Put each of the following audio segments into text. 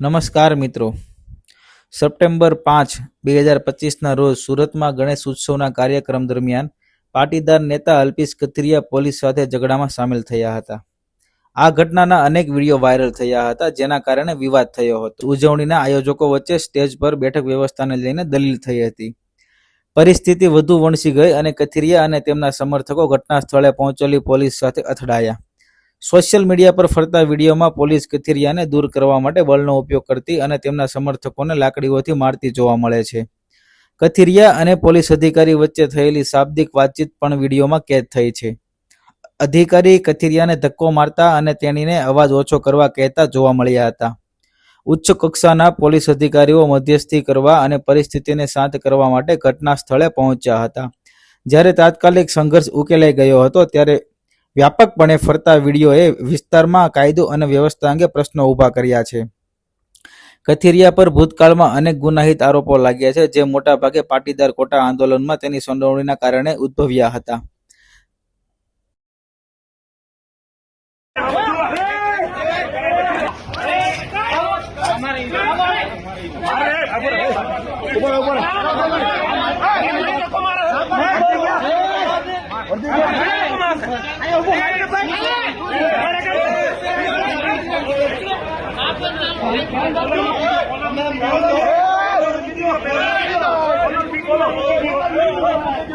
નમસ્કાર મિત્રો. સપ્ટેમ્બર પાંચ, બે હજાર પચીસના રોજ સુરતમાં ગણેશ ઉત્સવના કાર્યક્રમ દરમિયાન પાટીદાર નેતા અલ્પેશ કથિરિયા પોલીસ સાથે ઝઘડામાં સામેલ થયા હતા. આ ઘટનાના અનેક વીડિયો વાયરલ થયા હતા, જેના કારણે વિવાદ થયો હતો. ઉજવણીના આયોજકો વચ્ચે સ્ટેજ પર બેઠક વ્યવસ્થાને લઈને દલીલ થઈ હતી. પરિસ્થિતિ વધુ વણસી ગઈ અને કથિરિયા અને તેમના સમર્થકો ઘટના સ્થળે પહોંચેલી પોલીસ સાથે અથડાયા. સોશિયલ મીડિયા પર ફરતા વિડીયોમાં પોલીસ કથિરિયાને દૂર કરવા માટે બળનો ઉપયોગ કરતી અને તેમના સમર્થકોને લાકડીઓથી મારતી જોવા મળે છે. કથિરિયા અને પોલીસ અધિકારી વચ્ચે થયેલી શાબ્દિક વાતચીત પણ વિડીયોમાં કેદ થઈ છે. અધિકારી કથિરિયાને ધક્કો મારતા અને તેણીને અવાજ ઓછો કરવા કહેતા જોવા મળ્યા હતા. ઉચ્ચ કક્ષાના પોલીસ અધિકારીઓ મધ્યસ્થી કરવા અને પરિસ્થિતિને શાંત કરવા માટે ઘટના સ્થળે પહોંચ્યા હતા. જ્યારે તાત્કાલિક સંઘર્ષ ઉકેલાઈ ગયો હતો, ત્યારે વ્યાપકપણે ફરતા વિડીયોએ વિસ્તારમાં કાયદો અને વ્યવસ્થા અંગે પ્રશ્નો ઊભા કર્યા છે. કથિરિયા પર ભૂતકાળમાં અનેક ગુનાહિત આરોપો લાગ્યા છે, જે મોટાભાગે પાટીદાર કોટા આંદોલનમાં તેની સંડોવણીના કારણે ઉદ્ભવ્યા હતા.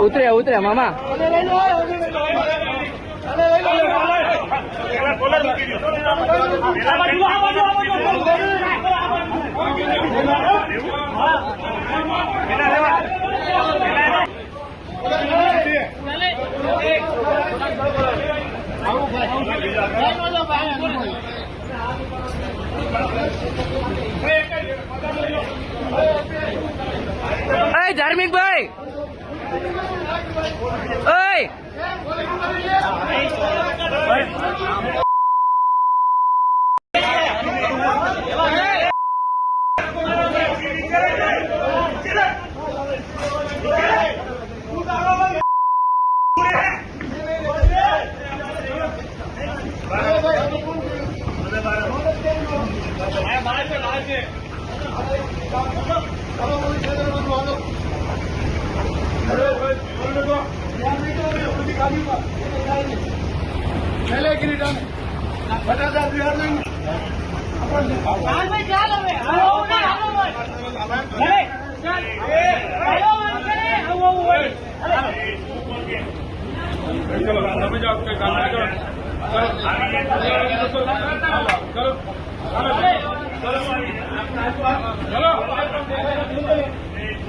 ઉતરે ઉતરે મામા ઓય! તો પહેલેગીરી ડામે બટાટા બિહાર નહીં તમે જાઓ કઈ કામ ના કરો કરો ચલો.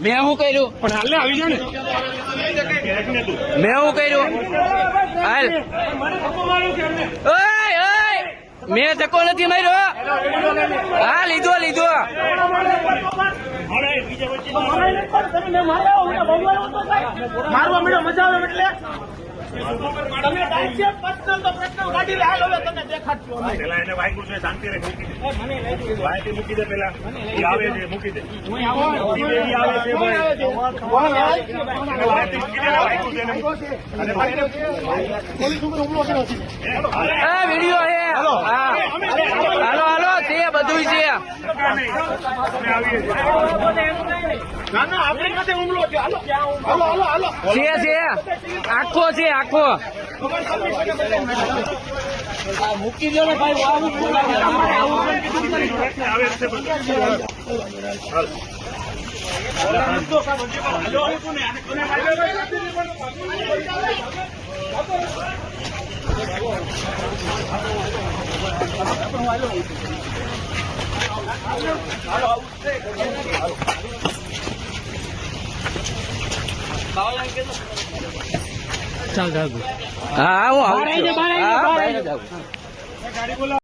મેં શું કર્યું? પણ હાલને આવી જા ને. મેં શું કર્યું? હાલ. ઓય ઓય. મેં ધક્કો નથી માર્યો. હા લીધો લીધો. મારવા મળ્યો મજા આવે એટલે. તમે ડાયરેક્ટ પર્સનલ તો પ્રશ્ન કાઢી લે. હવે તમે દેખાડશો પેલા એને વાગ્યું છે શાંતિ રે મૂકી મૂકી દે પેલા. આવે છે મૂકી દે. આવે છે. ભાઈ. મૂકી દે વાગ્યું છે એને મૂકી દે. અને ભાઈ એને. પોલીસ ઉપર હુમલો કર્યો છે હા વીડિયો હાલો હાલો છે બધું છે. છે છે આખો. ના ના છે હાલો હાલો હાલો હાલો. છે છે. આખો છે આખો. આવે છે બધું. હાલ. હા આવો આવું. હા, બહાર જ આવું.